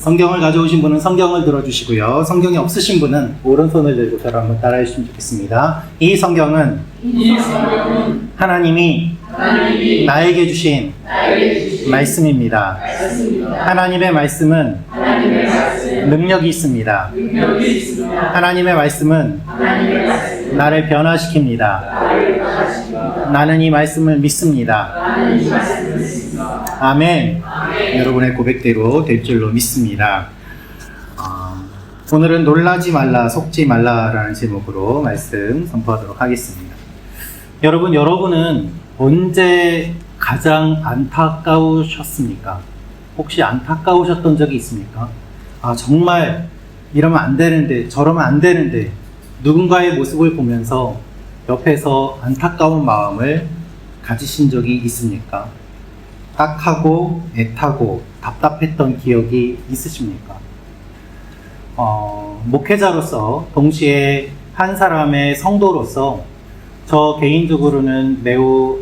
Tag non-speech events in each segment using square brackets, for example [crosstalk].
성경을 가져오신 분은 성경을 들어주시고요. 성경이 없으신 분은 오른손을 들고 저를 한번 따라해 주시면 좋겠습니다. 이 성경은 이 성경은 하나님이 하나님이 나에게 주신 나에게 주신 말씀입니다. 말씀입니다. 하나님의 말씀은 하나님의 말씀 능력이 있습니다. 능력이 있습니다. 하나님의 말씀은 하나님의 말씀 나를 변화시킵니다. 나를 변화시킵니다. 나는 이 말씀을 믿습니다. 나는 이 말씀을 믿습니다. 아멘. 여러분의 고백대로 될 줄로 믿습니다. 어, 오늘은 놀라지 말라, 속지 말라라는 제목으로 말씀 선포하도록 하겠습니다. 여러분, 여러분은 언제 가장 안타까우셨습니까? 혹시 안타까우셨던 적이 있습니까? 아, 정말 이러면 안 되는데, 저러면 안 되는데, 누군가의 모습을 보면서 옆에서 안타까운 마음을 가지신 적이 있습니까? 딱하고 애타고 답답했던 기억이 있으십니까? 어, 목회자로서 동시에 한 사람의 성도로서 저 개인적으로는 매우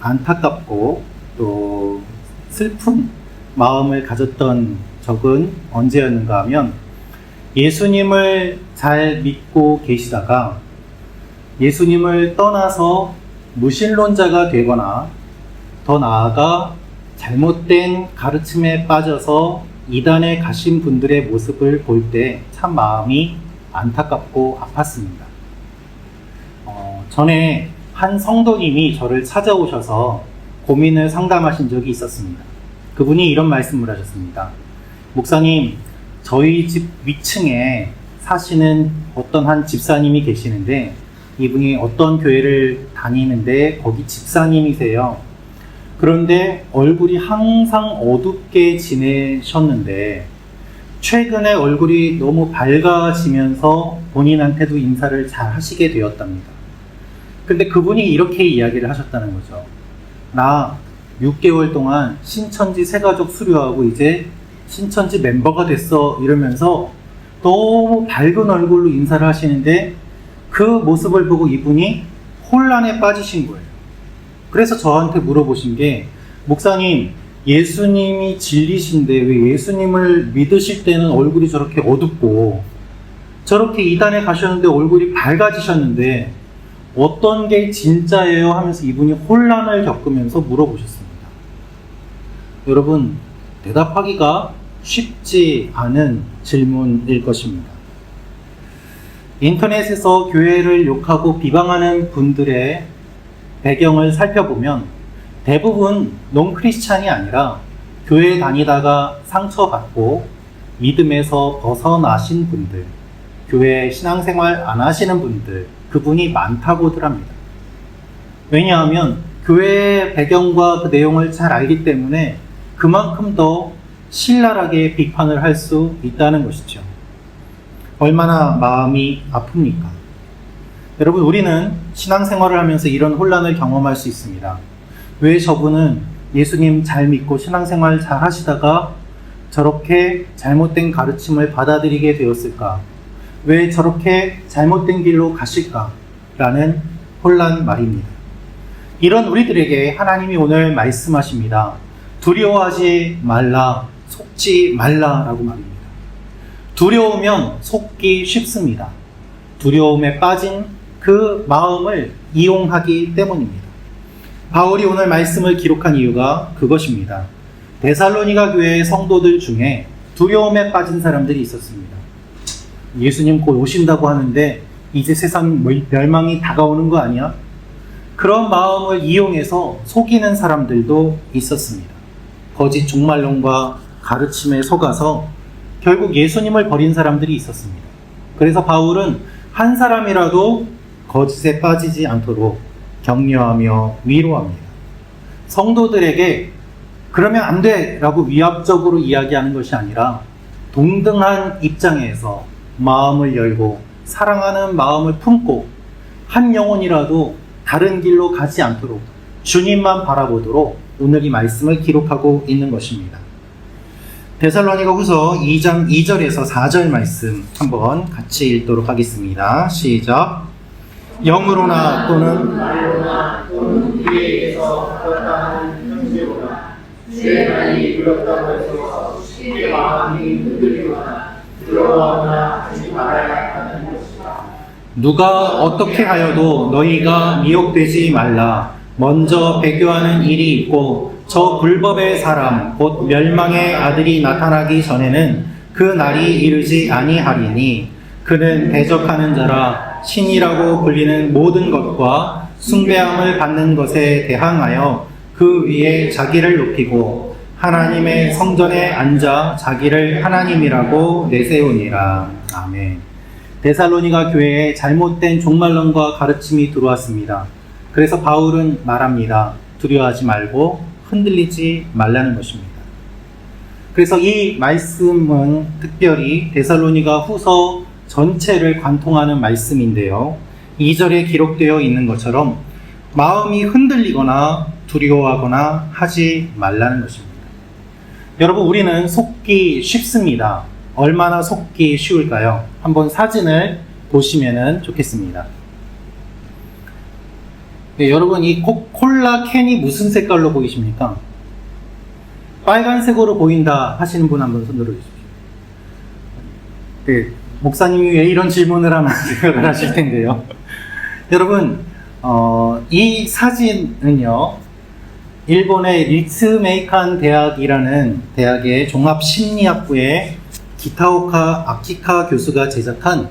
안타깝고 또 슬픈 마음을 가졌던 적은 언제였는가 하면 예수님을 잘 믿고 계시다가 예수님을 떠나서 무신론자가 되거나 더 나아가 잘못된 가르침에 빠져서 이단에 가신 분들의 모습을 볼 때 참 마음이 안타깝고 아팠습니다. 어, 전에 한 성도님이 저를 찾아오셔서 고민을 상담하신 적이 있었습니다. 그분이 이런 말씀을 하셨습니다. 목사님, 저희 집 위층에 사시는 어떤 한 집사님이 계시는데 이분이 어떤 교회를 다니는데 거기 집사님이세요. 그런데 얼굴이 항상 어둡게 지내셨는데 최근에 얼굴이 너무 밝아지면서 본인한테도 인사를 잘 하시게 되었답니다. 근데 그분이 이렇게 이야기를 하셨다는 거죠. 나 6개월 동안 신천지 새가족 수료하고 이제 신천지 멤버가 됐어 이러면서 너무 밝은 얼굴로 인사를 하시는데 그 모습을 보고 이분이 혼란에 빠지신 거예요. 그래서 저한테 물어보신 게 목사님 예수님이 진리신데 왜 예수님을 믿으실 때는 얼굴이 저렇게 어둡고 저렇게 이단에 가셨는데 얼굴이 밝아지셨는데 어떤 게 진짜예요 하면서 이분이 혼란을 겪으면서 물어보셨습니다. 여러분 대답하기가 쉽지 않은 질문일 것입니다. 인터넷에서 교회를 욕하고 비방하는 분들의 배경을 살펴보면 대부분 논크리스찬이 아니라 교회 다니다가 상처받고 믿음에서 벗어나신 분들, 교회 신앙생활 안 하시는 분들, 그분이 많다고들 합니다. 왜냐하면 교회의 배경과 그 내용을 잘 알기 때문에 그만큼 더 신랄하게 비판을 할 수 있다는 것이죠. 얼마나 마음이 아픕니까? 여러분, 우리는 신앙생활을 하면서 이런 혼란을 경험할 수 있습니다. 왜 저분은 예수님 잘 믿고 신앙생활 잘 하시다가 저렇게 잘못된 가르침을 받아들이게 되었을까? 왜 저렇게 잘못된 길로 가실까? 라는 혼란 말입니다. 이런 우리들에게 하나님이 오늘 말씀하십니다. 두려워하지 말라, 속지 말라라고 말입니다. 두려우면 속기 쉽습니다. 두려움에 빠진 그 마음을 이용하기 때문입니다. 바울이 오늘 말씀을 기록한 이유가 그것입니다. 데살로니가 교회의 성도들 중에 두려움에 빠진 사람들이 있었습니다. 예수님 곧 오신다고 하는데 이제 세상 멸망이 다가오는 거 아니야? 그런 마음을 이용해서 속이는 사람들도 있었습니다. 거짓 종말론과 가르침에 속아서 결국 예수님을 버린 사람들이 있었습니다. 그래서 바울은 한 사람이라도 거짓에 빠지지 않도록 격려하며 위로합니다. 성도들에게 그러면 안 돼! 라고 위압적으로 이야기하는 것이 아니라 동등한 입장에서 마음을 열고 사랑하는 마음을 품고 한 영혼이라도 다른 길로 가지 않도록 주님만 바라보도록 오늘 이 말씀을 기록하고 있는 것입니다. 데살로니가 후서 2장 2절에서 4절 말씀 한번 같이 읽도록 하겠습니다. 시작. 영으로나 또는. 누가 어떻게 하여도 너희가 미혹되지 말라. 먼저 배교하는 일이 있고 저 불법의 사람 곧 멸망의 아들이 나타나기 전에는 그 날이 이르지 아니하리니 그는 대적하는 자라 신이라고 불리는 모든 것과 숭배함을 받는 것에 대항하여 그 위에 자기를 높이고 하나님의 성전에 앉아 자기를 하나님이라고 내세우니라. 아멘. 데살로니가 교회에 잘못된 종말론과 가르침이 들어왔습니다. 그래서 바울은 말합니다. 두려워하지 말고 흔들리지 말라는 것입니다. 그래서 이 말씀은 특별히 데살로니가 후서 전체를 관통하는 말씀인데요. 2절에 기록되어 있는 것처럼 마음이 흔들리거나 두려워하거나 하지 말라는 것입니다. 여러분, 우리는 속기 쉽습니다. 얼마나 속기 쉬울까요? 한번 사진을 보시면 좋겠습니다. 네, 여러분, 이 코- 콜라 캔이 무슨 색깔로 보이십니까? 빨간색으로 보인다 하시는 분 한번 손 들어주십시오. 네, 목사님이 왜 이런 질문을 하나 [laughs] 생각을 하실 텐데요. 여러분, 어, 이 사진은요, 일본의 리츠메이칸 대학이라는 대학의 종합심리학부의 기타오카 아키카 교수가 제작한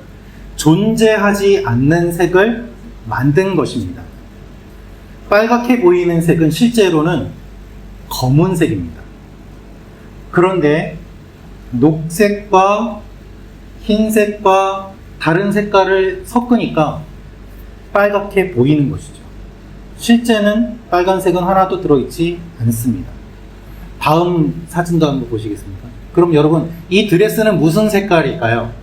존재하지 않는 색을 만든 것입니다. 빨갛게 보이는 색은 실제로는 검은색입니다. 그런데 녹색과 흰색과 다른 색깔을 섞으니까 빨갛게 보이는 것이죠. 실제는 빨간색은 하나도 들어있지 않습니다. 다음 사진도 한번 보시겠습니까? 그럼 여러분, 이 드레스는 무슨 색깔일까요?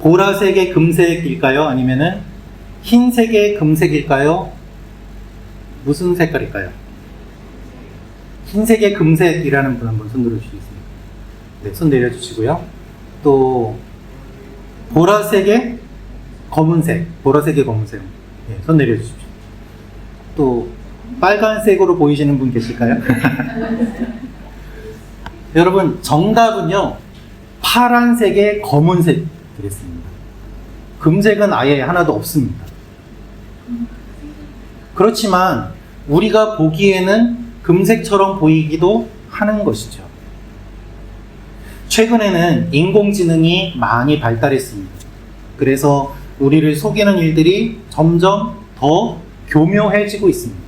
보라색의 금색일까요? 아니면은 흰색의 금색일까요? 무슨 색깔일까요? 흰색의 금색이라는 분 한번 손 들어 주시겠습니까? 네, 손 내려주시고요. 또 보라색의 검은색, 보라색의 검은색. 네, 손 내려주십시오. 또 빨간색으로 보이시는 분 계실까요? [laughs] 여러분 정답은요 파란색의 검은색 드레스입니다. 금색은 아예 하나도 없습니다. 그렇지만 우리가 보기에는 금색처럼 보이기도 하는 것이죠. 최근에는 인공지능이 많이 발달했습니다. 그래서 우리를 속이는 일들이 점점 더 교묘해지고 있습니다.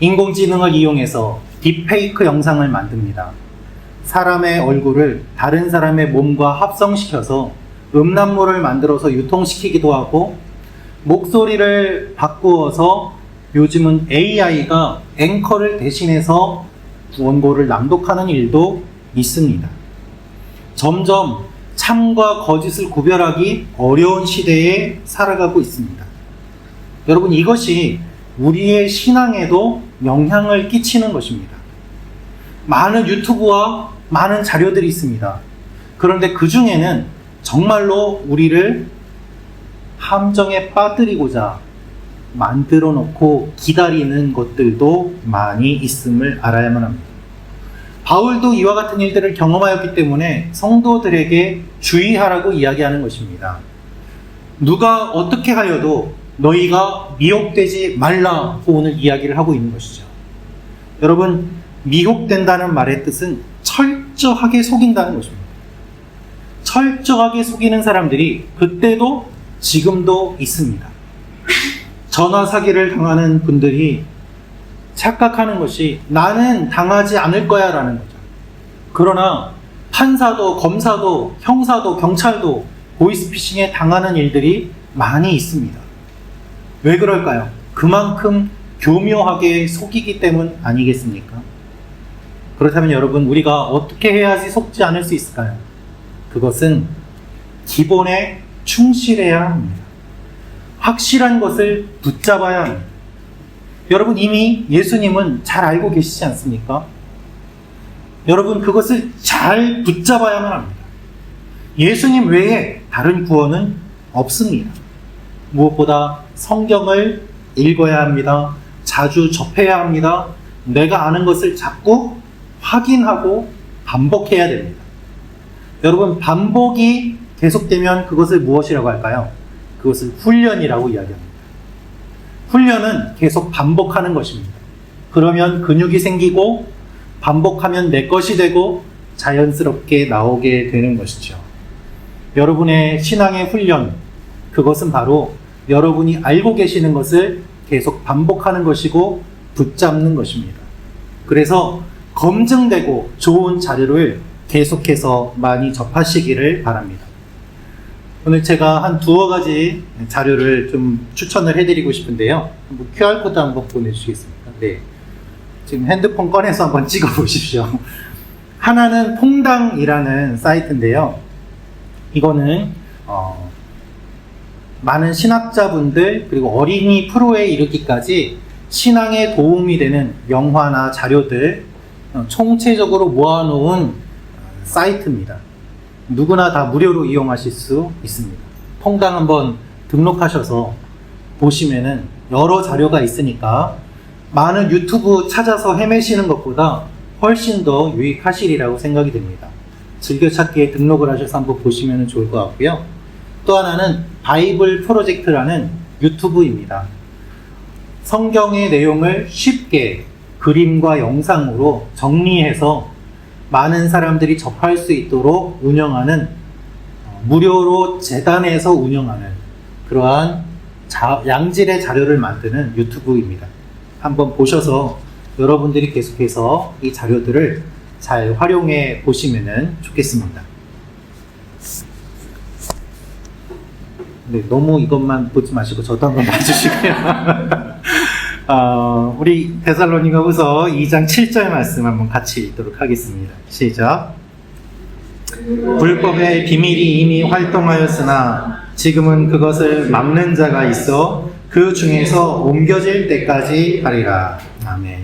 인공지능을 이용해서 딥페이크 영상을 만듭니다. 사람의 얼굴을 다른 사람의 몸과 합성시켜서 음란물을 만들어서 유통시키기도 하고 목소리를 바꾸어서 요즘은 AI가 앵커를 대신해서 원고를 낭독하는 일도 있습니다. 점점 참과 거짓을 구별하기 어려운 시대에 살아가고 있습니다. 여러분, 이것이 우리의 신앙에도 영향을 끼치는 것입니다. 많은 유튜브와 많은 자료들이 있습니다. 그런데 그 중에는 정말로 우리를 함정에 빠뜨리고자 만들어 놓고 기다리는 것들도 많이 있음을 알아야만 합니다. 바울도 이와 같은 일들을 경험하였기 때문에 성도들에게 주의하라고 이야기하는 것입니다. 누가 어떻게 하여도 너희가 미혹되지 말라고 오늘 이야기를 하고 있는 것이죠. 여러분, 미혹된다는 말의 뜻은 철저하게 속인다는 것입니다. 철저하게 속이는 사람들이 그때도 지금도 있습니다. 전화 사기를 당하는 분들이 착각하는 것이 나는 당하지 않을 거야 라는 거죠. 그러나 판사도 검사도 형사도 경찰도 보이스피싱에 당하는 일들이 많이 있습니다. 왜 그럴까요? 그만큼 교묘하게 속이기 때문 아니겠습니까? 그렇다면 여러분, 우리가 어떻게 해야지 속지 않을 수 있을까요? 그것은 기본에 충실해야 합니다. 확실한 것을 붙잡아야 합니다. 여러분, 이미 예수님은 잘 알고 계시지 않습니까? 여러분, 그것을 잘 붙잡아야만 합니다. 예수님 외에 다른 구원은 없습니다. 무엇보다 성경을 읽어야 합니다. 자주 접해야 합니다. 내가 아는 것을 자꾸 확인하고 반복해야 됩니다. 여러분, 반복이 계속되면 그것을 무엇이라고 할까요? 그것을 훈련이라고 이야기합니다. 훈련은 계속 반복하는 것입니다. 그러면 근육이 생기고 반복하면 내 것이 되고 자연스럽게 나오게 되는 것이죠. 여러분의 신앙의 훈련, 그것은 바로 여러분이 알고 계시는 것을 계속 반복하는 것이고 붙잡는 것입니다. 그래서 검증되고 좋은 자료를 계속해서 많이 접하시기를 바랍니다. 오늘 제가 한 두어 가지 자료를 좀 추천을 해드리고 싶은데요. QR코드 한번 보내주시겠습니까? 네. 지금 핸드폰 꺼내서 한번 [laughs] 찍어 보십시오. 하나는 퐁당이라는 사이트인데요. 이거는 어, 많은 신학자분들 그리고 어린이 프로에 이르기까지 신앙에 도움이 되는 영화나 자료들 어, 총체적으로 모아놓은 사이트입니다. 누구나 다 무료로 이용하실 수 있습니다. 퐁당 한번 등록하셔서 보시면은 여러 자료가 있으니까 많은 유튜브 찾아서 헤매시는 것보다 훨씬 더 유익하시리라고 생각이 됩니다. 즐겨찾기에 등록을 하셔서 한번 보시면 좋을 것 같고요. 또 하나는 바이블 프로젝트라는 유튜브입니다. 성경의 내용을 쉽게 그림과 영상으로 정리해서 많은 사람들이 접할 수 있도록 운영하는 어, 무료로 재단에서 운영하는 그러한 자- 양질의 자료를 만드는 유튜브입니다. 한번 보셔서 여러분들이 계속해서 이 자료들을 잘 활용해 보시면 좋겠습니다. 네, 너무 이것만 보지 마시고 저도 한번 봐주시고요. [laughs] 어, 우리 데살로니가후서 2장 7절 말씀 한번 같이 읽도록 하겠습니다. 시작. 불법의 비밀이 이미 활동하였으나 지금은 그것을 막는 자가 있어 그 중에서 옮겨질 때까지 하리라. 아멘.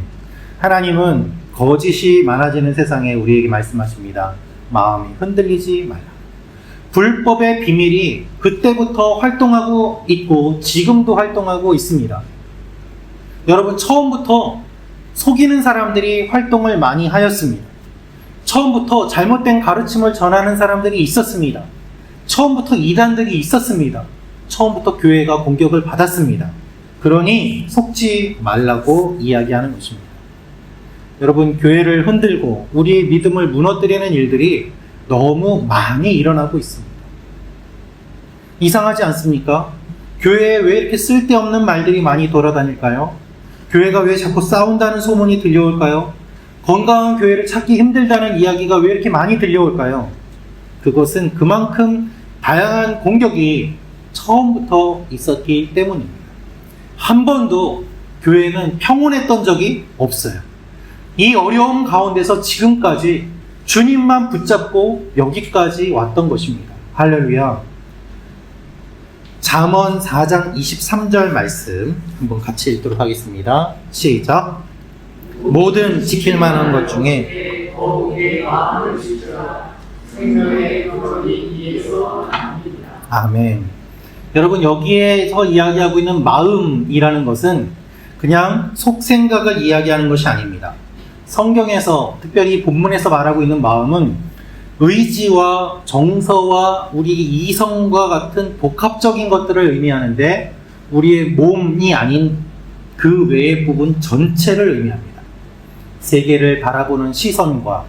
하나님은 거짓이 많아지는 세상에 우리에게 말씀하십니다. 마음이 흔들리지 말라. 불법의 비밀이 그때부터 활동하고 있고 지금도 활동하고 있습니다. 여러분 처음부터 속이는 사람들이 활동을 많이 하였습니다. 처음부터 잘못된 가르침을 전하는 사람들이 있었습니다. 처음부터 이단들이 있었습니다. 처음부터 교회가 공격을 받았습니다. 그러니 속지 말라고 이야기하는 것입니다. 여러분 교회를 흔들고 우리의 믿음을 무너뜨리는 일들이 너무 많이 일어나고 있습니다. 이상하지 않습니까? 교회에 왜 이렇게 쓸데없는 말들이 많이 돌아다닐까요? 교회가 왜 자꾸 싸운다는 소문이 들려올까요? 건강한 교회를 찾기 힘들다는 이야기가 왜 이렇게 많이 들려올까요? 그것은 그만큼 다양한 공격이 처음부터 있었기 때문입니다. 한 번도 교회는 평온했던 적이 없어요. 이 어려움 가운데서 지금까지 주님만 붙잡고 여기까지 왔던 것입니다. 할렐루야. 잠언 4장 23절 말씀 한번 같이 읽도록 하겠습니다. 시작. 모든 지킬 만한 것 중에 아멘. 여러분 여기에서 이야기하고 있는 마음이라는 것은 그냥 속 생각을 이야기하는 것이 아닙니다. 성경에서 특별히 본문에서 말하고 있는 마음은 의지와 정서와 우리 이성과 같은 복합적인 것들을 의미하는데 우리의 몸이 아닌 그 외의 부분 전체를 의미합니다. 세계를 바라보는 시선과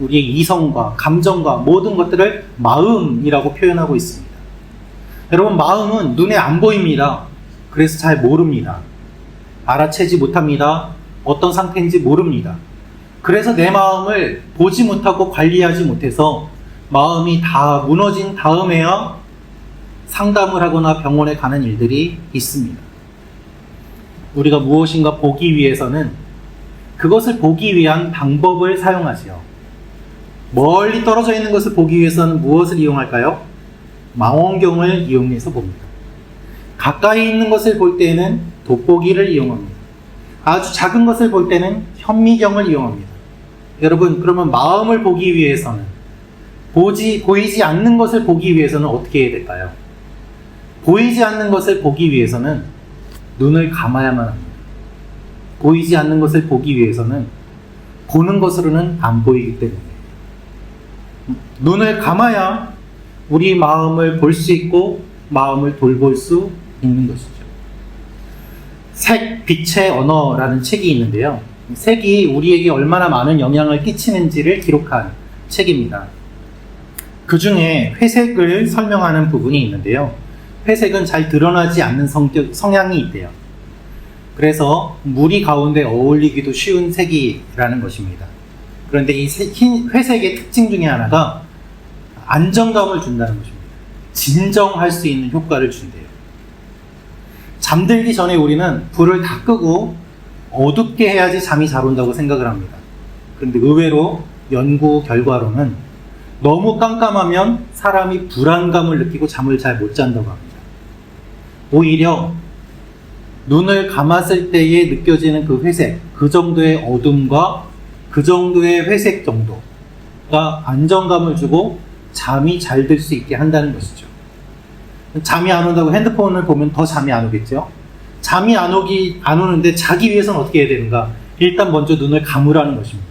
우리의 이성과 감정과 모든 것들을 마음이라고 표현하고 있습니다. 여러분, 마음은 눈에 안 보입니다. 그래서 잘 모릅니다. 알아채지 못합니다. 어떤 상태인지 모릅니다. 그래서 내 마음을 보지 못하고 관리하지 못해서 마음이 다 무너진 다음에야 상담을 하거나 병원에 가는 일들이 있습니다. 우리가 무엇인가 보기 위해서는 그것을 보기 위한 방법을 사용하지요. 멀리 떨어져 있는 것을 보기 위해서는 무엇을 이용할까요? 망원경을 이용해서 봅니다. 가까이 있는 것을 볼 때는 돋보기를 이용합니다. 아주 작은 것을 볼 때는 현미경을 이용합니다. 여러분, 그러면 마음을 보기 위해서는 보지 보이지 않는 것을 보기 위해서는 어떻게 해야 될까요? 보이지 않는 것을 보기 위해서는 눈을 감아야만 합니다. 보이지 않는 것을 보기 위해서는 보는 것으로는 안 보이기 때문에 눈을 감아야 우리 마음을 볼 수 있고 마음을 돌볼 수 있는 것이죠. 색, 빛의 언어라는 책이 있는데요. 색이 우리에게 얼마나 많은 영향을 끼치는지를 기록한 책입니다. 그 중에 회색을 설명하는 부분이 있는데요. 회색은 잘 드러나지 않는 성격, 성향이 있대요. 그래서 무리 가운데 어울리기도 쉬운 색이라는 것입니다. 그런데 이 회색의 특징 중에 하나가 안정감을 준다는 것입니다. 진정할 수 있는 효과를 준대요. 잠들기 전에 우리는 불을 다 끄고 어둡게 해야지 잠이 잘 온다고 생각을 합니다. 그런데 의외로 연구 결과로는 너무 깜깜하면 사람이 불안감을 느끼고 잠을 잘 못 잔다고 합니다. 오히려 눈을 감았을 때에 느껴지는 그 회색, 그 정도의 어둠과 그 정도의 회색 정도가 안정감을 주고 잠이 잘 들 수 있게 한다는 것이죠. 잠이 안 온다고 핸드폰을 보면 더 잠이 안 오겠죠? 잠이 안 오기, 안 오는데 자기 위해서는 어떻게 해야 되는가? 일단 먼저 눈을 감으라는 것입니다.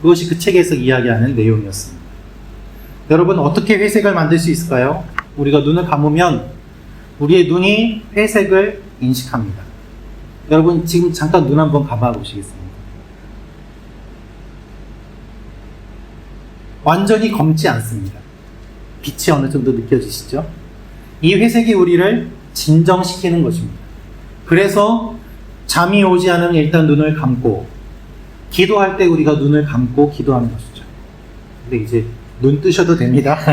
그것이 그 책에서 이야기하는 내용이었습니다. 여러분, 어떻게 회색을 만들 수 있을까요? 우리가 눈을 감으면 우리의 눈이 회색을 인식합니다. 여러분, 지금 잠깐 눈 한번 감아 보시겠습니다. 완전히 검지 않습니다. 빛이 어느 정도 느껴지시죠? 이 회색이 우리를 진정시키는 것입니다. 그래서 잠이 오지 않으면 일단 눈을 감고 기도할 때 우리가 눈을 감고 기도하는 것이죠. 근데 이제 눈 뜨셔도 됩니다. [laughs]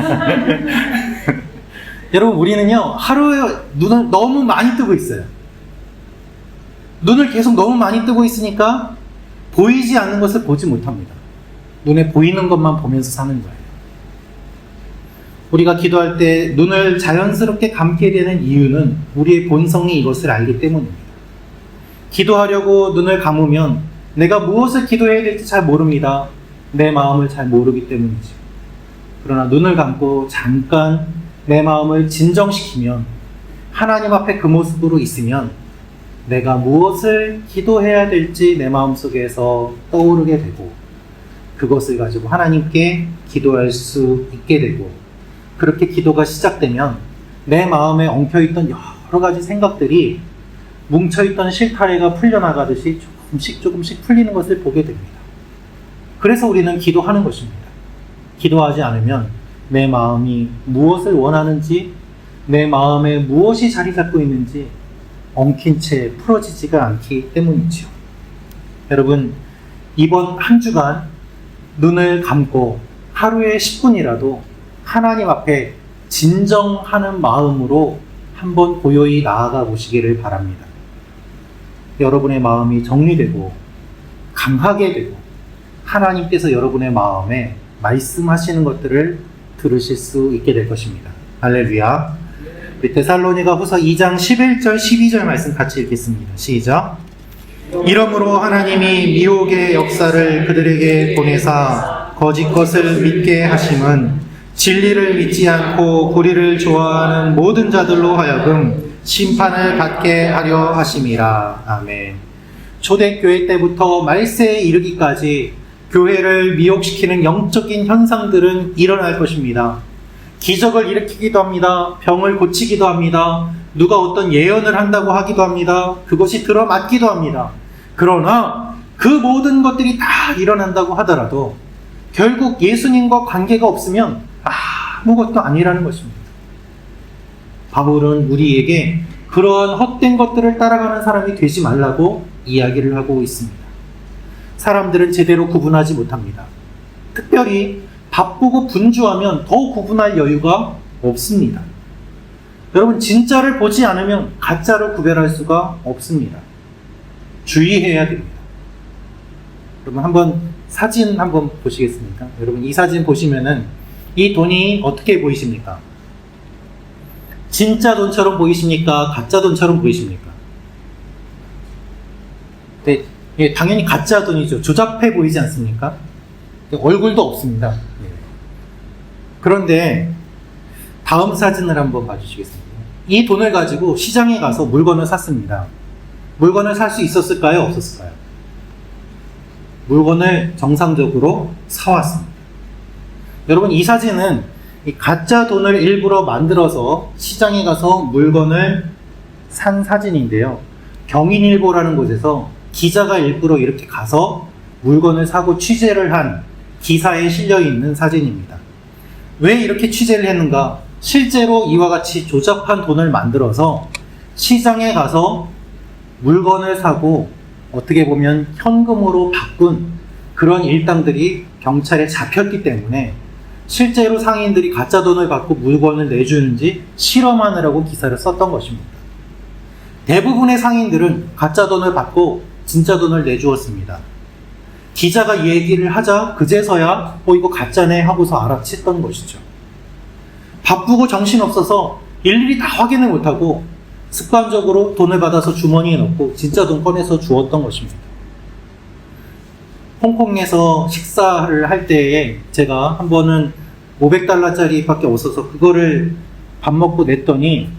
여러분 우리는요 하루에 눈을 너무 많이 뜨고 있어요. 눈을 계속 너무 많이 뜨고 있으니까 보이지 않는 것을 보지 못합니다. 눈에 보이는 것만 보면서 사는 거예요. 우리가 기도할 때 눈을 자연스럽게 감게 되는 이유는 우리의 본성이 이것을 알기 때문입니다. 기도하려고 눈을 감으면 내가 무엇을 기도해야 될지 잘 모릅니다. 내 마음을 잘 모르기 때문이죠. 그러나 눈을 감고 잠깐 내 마음을 진정시키면 하나님 앞에 그 모습으로 있으면 내가 무엇을 기도해야 될지 내 마음속에서 떠오르게 되고 그것을 가지고 하나님께 기도할 수 있게 되고 그렇게 기도가 시작되면 내 마음에 엉켜있던 여러 가지 생각들이 뭉쳐있던 실타래가 풀려나가듯이 조금씩 조금씩 풀리는 것을 보게 됩니다. 그래서 우리는 기도하는 것입니다. 기도하지 않으면 내 마음이 무엇을 원하는지, 내 마음에 무엇이 자리 잡고 있는지 엉킨 채 풀어지지가 않기 때문이지요. 여러분, 이번 한 주간 눈을 감고 하루에 10분이라도 하나님 앞에 진정하는 마음으로 한번 고요히 나아가 보시기를 바랍니다. 여러분의 마음이 정리되고 강하게 되고 하나님께서 여러분의 마음에 말씀하시는 것들을 들으실 수 있게 될 것입니다. 할렐루야. 우리 데살로니가 후서 2장 11절 12절 말씀 같이 읽겠습니다. 시작. 이러므로 하나님이 미혹의 역사를 그들에게 보내사 거짓 것을 믿게 하심은 진리를 믿지 않고 불의를 좋아하는 모든 자들로 하여금 심판을 받게 하려 하심이라. 아멘. 초대교회 때부터 말세에 이르기까지 교회를 미혹시키는 영적인 현상들은 일어날 것입니다. 기적을 일으키기도 합니다. 병을 고치기도 합니다. 누가 어떤 예언을 한다고 하기도 합니다. 그것이 들어맞기도 합니다. 그러나 그 모든 것들이 다 일어난다고 하더라도 결국 예수님과 관계가 없으면 아무것도 아니라는 것입니다. 바울은 우리에게 그러한 헛된 것들을 따라가는 사람이 되지 말라고 이야기를 하고 있습니다. 사람들은 제대로 구분하지 못합니다. 특별히 바쁘고 분주하면 더 구분할 여유가 없습니다. 여러분, 진짜를 보지 않으면 가짜를 구별할 수가 없습니다. 주의해야 됩니다. 여러분, 한번 사진 한번 보시겠습니까? 여러분, 이 사진 보시면은 이 돈이 어떻게 보이십니까? 진짜 돈처럼 보이십니까? 가짜 돈처럼 보이십니까? 네, 예, 당연히 가짜 돈이죠. 조잡해 보이지 않습니까? 얼굴도 없습니다. 예. 그런데 다음 사진을 한번 봐주시겠습니다. 이 돈을 가지고 시장에 가서 물건을 샀습니다. 물건을 살 수 있었을까요? 없었을까요? 물건을 정상적으로 사왔습니다. 여러분, 이 사진은 이 가짜 돈을 일부러 만들어서 시장에 가서 물건을 산 사진인데요. 경인일보라는 곳에서 기자가 일부러 이렇게 가서 물건을 사고 취재를 한 기사에 실려 있는 사진입니다. 왜 이렇게 취재를 했는가? 실제로 이와 같이 조잡한 돈을 만들어서 시장에 가서 물건을 사고 어떻게 보면 현금으로 바꾼 그런 일당들이 경찰에 잡혔기 때문에 실제로 상인들이 가짜 돈을 받고 물건을 내주는지 실험하느라고 기사를 썼던 것입니다. 대부분의 상인들은 가짜 돈을 받고 진짜 돈을 내주었습니다. 기자가 이 얘기를 하자 그제서야 어 이거 가짜네 하고서 알아챘던 것이죠. 바쁘고 정신없어서 일일이 다 확인을 못하고 습관적으로 돈을 받아서 주머니에 넣고 진짜 돈 꺼내서 주었던 것입니다. 홍콩에서 식사를 할 때에 제가 한 번은 500달러짜리밖에 없어서 그거를 밥 먹고 냈더니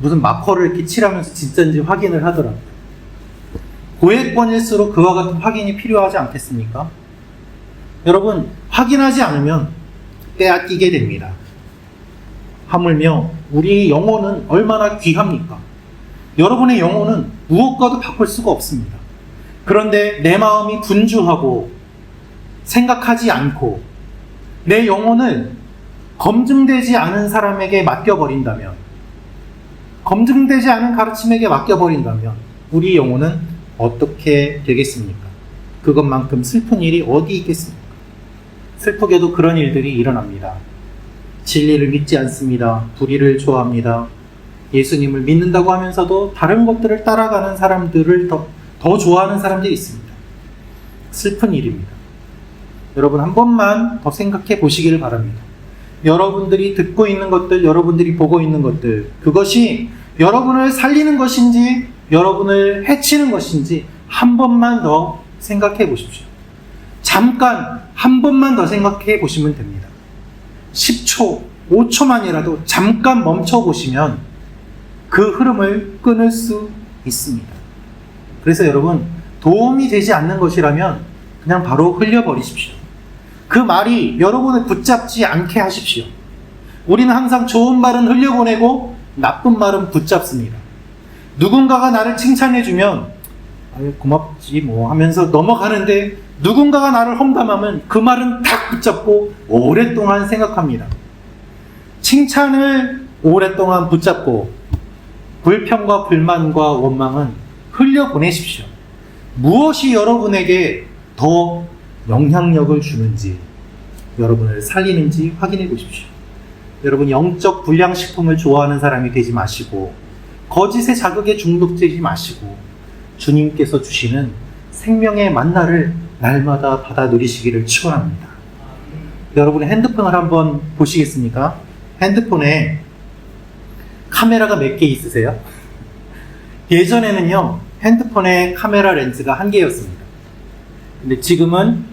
무슨 마커를 이렇게 칠하면서 진짜인지 확인을 하더라고요. 고액권일수록 그와 같은 확인이 필요하지 않겠습니까? 여러분, 확인하지 않으면 빼앗기게 됩니다. 하물며 우리 영혼은 얼마나 귀합니까? 여러분의 영혼은 무엇과도 바꿀 수가 없습니다. 그런데 내 마음이 분주하고 생각하지 않고 내 영혼을 검증되지 않은 사람에게 맡겨버린다면 검증되지 않은 가르침에게 맡겨버린다면 우리 영혼은 어떻게 되겠습니까? 그것만큼 슬픈 일이 어디 있겠습니까? 슬프게도 그런 일들이 일어납니다. 진리를 믿지 않습니다. 불의를 좋아합니다. 예수님을 믿는다고 하면서도 다른 것들을 따라가는 사람들을 더, 더 좋아하는 사람들이 있습니다. 슬픈 일입니다. 여러분 한 번만 더 생각해 보시기를 바랍니다. 여러분들이 듣고 있는 것들, 여러분들이 보고 있는 것들, 그것이 여러분을 살리는 것인지, 여러분을 해치는 것인지 한 번만 더 생각해 보십시오. 잠깐 한 번만 더 생각해 보시면 됩니다. 10초, 5초만이라도 잠깐 멈춰 보시면 그 흐름을 끊을 수 있습니다. 그래서 여러분, 도움이 되지 않는 것이라면 그냥 바로 흘려버리십시오. 그 말이 여러분을 붙잡지 않게 하십시오. 우리는 항상 좋은 말은 흘려보내고 나쁜 말은 붙잡습니다. 누군가가 나를 칭찬해주면 아유, 고맙지 뭐 하면서 넘어가는데 누군가가 나를 험담하면 그 말은 딱 붙잡고 오랫동안 생각합니다. 칭찬을 오랫동안 붙잡고 불평과 불만과 원망은 흘려보내십시오. 무엇이 여러분에게 더 영향력을 주는지 여러분을 살리는지 확인해 보십시오. 여러분 영적 불량식품을 좋아하는 사람이 되지 마시고 거짓의 자극에 중독되지 마시고 주님께서 주시는 생명의 만나를 날마다 받아 누리시기를 축원합니다. 여러분의 핸드폰을 한번 보시겠습니까? 핸드폰에 카메라가 몇 개 있으세요? 예전에는요, 핸드폰에 카메라 렌즈가 한 개였습니다. 근데 지금은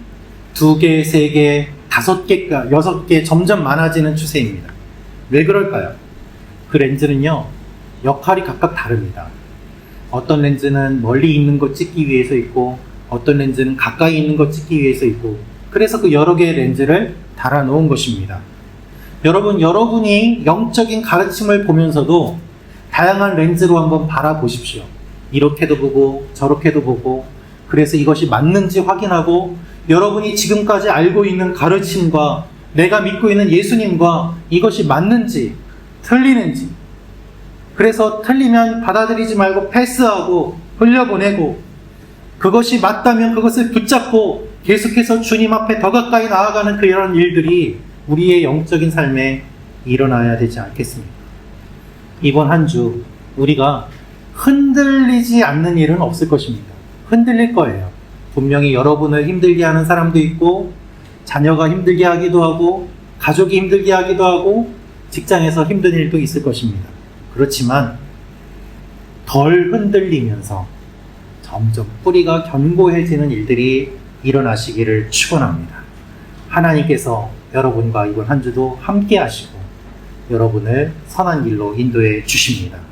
두 개, 세 개, 다섯 개가, 여섯 개 점점 많아지는 추세입니다. 왜 그럴까요? 그 렌즈는요, 역할이 각각 다릅니다. 어떤 렌즈는 멀리 있는 거 찍기 위해서 있고, 어떤 렌즈는 가까이 있는 거 찍기 위해서 있고, 그래서 그 여러 개의 렌즈를 달아 놓은 것입니다. 여러분, 여러분이 영적인 가르침을 보면서도 다양한 렌즈로 한번 바라보십시오. 이렇게도 보고, 저렇게도 보고, 그래서 이것이 맞는지 확인하고, 여러분이 지금까지 알고 있는 가르침과 내가 믿고 있는 예수님과 이것이 맞는지, 틀리는지, 그래서 틀리면 받아들이지 말고 패스하고 흘려보내고 그것이 맞다면 그것을 붙잡고 계속해서 주님 앞에 더 가까이 나아가는 그런 일들이 우리의 영적인 삶에 일어나야 되지 않겠습니까? 이번 한 주 우리가 흔들리지 않는 일은 없을 것입니다. 흔들릴 거예요. 분명히 여러분을 힘들게 하는 사람도 있고 자녀가 힘들게 하기도 하고 가족이 힘들게 하기도 하고 직장에서 힘든 일도 있을 것입니다. 그렇지만 덜 흔들리면서 점점 뿌리가 견고해지는 일들이 일어나시기를 축원합니다. 하나님께서 여러분과 이번 한 주도 함께 하시고 여러분을 선한 길로 인도해 주십니다.